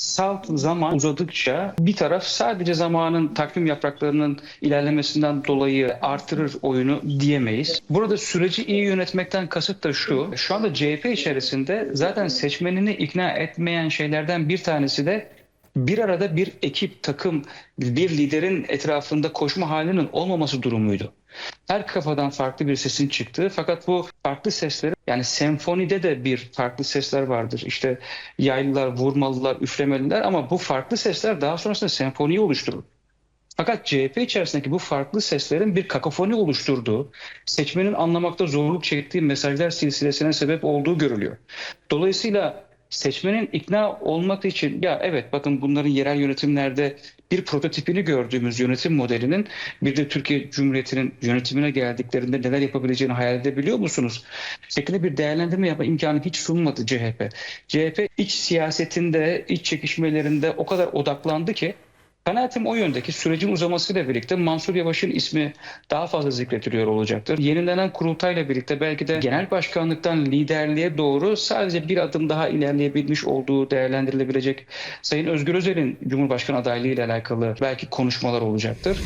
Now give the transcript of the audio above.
salt zaman uzadıkça bir taraf sadece zamanın takvim yapraklarının ilerlemesinden dolayı artırır oyunu diyemeyiz. Burada süreci iyi yönetmekten kasıt da şu. Şu anda CHP içerisinde zaten seçmenini ikna etmeyen şeylerden bir tanesi de bir arada bir ekip, takım, bir liderin etrafında koşma halinin olmaması durumuydu. Her kafadan farklı bir sesin çıktığı fakat bu farklı sesleri yani senfonide de bir farklı sesler vardır. İşte yaylılar, vurmalılar, üflemeliler ama bu farklı sesler daha sonrasında senfoniyi oluşturur. Fakat CHP içerisindeki bu farklı seslerin bir kakofoni oluşturduğu, seçmenin anlamakta zorluk çektiği mesajlar silsilesine sebep olduğu görülüyor. Dolayısıyla seçmenin ikna olmak için ya evet bakın bunların yerel yönetimlerde bir prototipini gördüğümüz yönetim modelinin bir de Türkiye Cumhuriyeti'nin yönetimine geldiklerinde neler yapabileceğini hayal edebiliyor musunuz? Şeklinde bir değerlendirme yapma imkanı hiç sunmadı CHP. CHP iç siyasetinde, iç çekişmelerinde o kadar odaklandı ki Kanaatim o yöndeki sürecin uzamasıyla birlikte Mansur Yavaş'ın ismi daha fazla zikrediliyor olacaktır. Yenilenen kurultayla birlikte belki de genel başkanlıktan liderliğe doğru sadece bir adım daha ilerleyebilmiş olduğu değerlendirilebilecek Sayın Özgür Özel'in Cumhurbaşkanı adaylığı ile alakalı belki konuşmalar olacaktır.